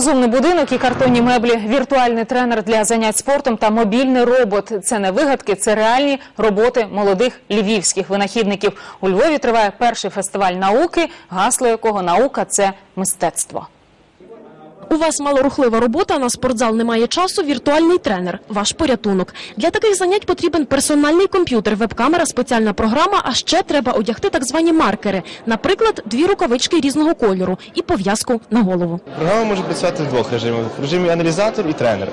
Розумний будинок і картонні меблі, віртуальний тренер для занять спортом та мобільний робот. Це не вигадки, це реальні роботи молодих львівських винахідників. У Львові триває перший фестиваль науки, гасло якого наука це мистецтво. У вас малорухлива робота, на спортзал немає часу. Віртуальний тренер ваш порятунок. Для таких занять потрібен персональний комп'ютер, веб-камера, спеціальна програма. А ще треба одягти так звані маркери, наприклад, дві рукавички різного кольору і пов'язку на голову. Програма може працювати в двох режимах: в режимі аналізатор і тренер.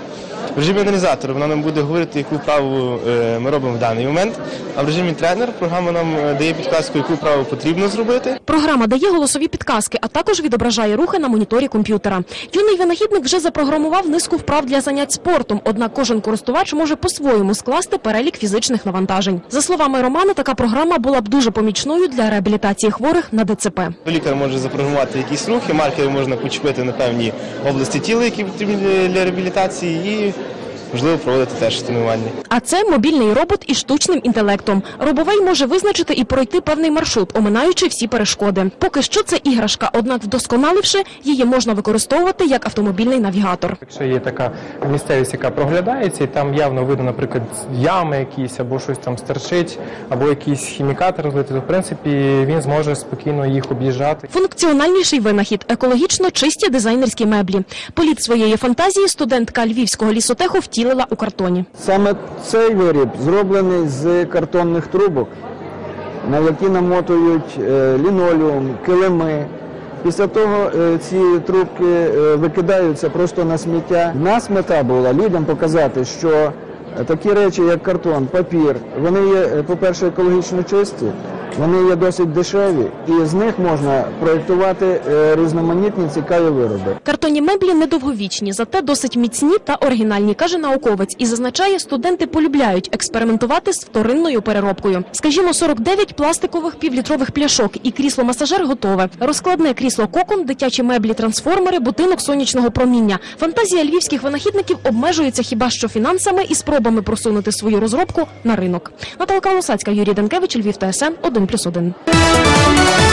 В режимі аналізатора вона нам буде говорити, яку вправу е, ми робимо в даний момент. А в режимі тренер програма нам е, дає підказку, яку вправу потрібно зробити. Програма дає голосові підказки, а також відображає рухи на моніторі комп'ютера. Юний винахідник вже запрограмував низку вправ для занять спортом. Однак кожен користувач може по-своєму скласти перелік фізичних навантажень. За словами Романа, така програма була б дуже помічною для реабілітації хворих на ДЦП. Лікар може запрограмувати якісь рухи, маркери можна почепити на певні області тіла, які потрібні для- для реабілітації, і можливо проводити теж тренування. А це мобільний робот із штучним інтелектом. Робовий може визначити і пройти певний маршрут, оминаючи всі перешкоди. Поки що це іграшка, однак вдосконаливши, її можна використовувати як автомобільний навігатор. Якщо є така місцевість, яка проглядається, і там явно видно, наприклад, ями якісь або щось там стерчить, або якийсь хімікат розлити, то в принципі він зможе спокійно їх об'їжджати. Функціональніший винахід екологічно чисті дизайнерські меблі. Політ своєї фантазії студентка львівського лісотеху втілила у картоні. Саме цей виріб зроблений з картонних трубок, на які намотують е, лінолеум, килими. Після того е, ці трубки е, викидаються просто на сміття. У нас мета була людям показати, що такі речі, як картон, папір, вони є, по-перше, екологічно чисті, вони є досить дешеві, і з них можна проєктувати е, різноманітні цікаві вироби. Картонні меблі недовговічні, зате досить міцні та оригінальні, каже науковець. І зазначає, студенти полюбляють експериментувати з вторинною переробкою. Скажімо, 49 пластикових півлітрових пляшок і крісло-масажер готове. Розкладне крісло кокон, дитячі меблі, трансформери, будинок сонячного проміння. Фантазія львівських винахідників обмежується хіба що фінансами і спробами просунути свою розробку на ринок. Наталка Лосацька, Юрій Данкевич, Львів ТСН 1+1.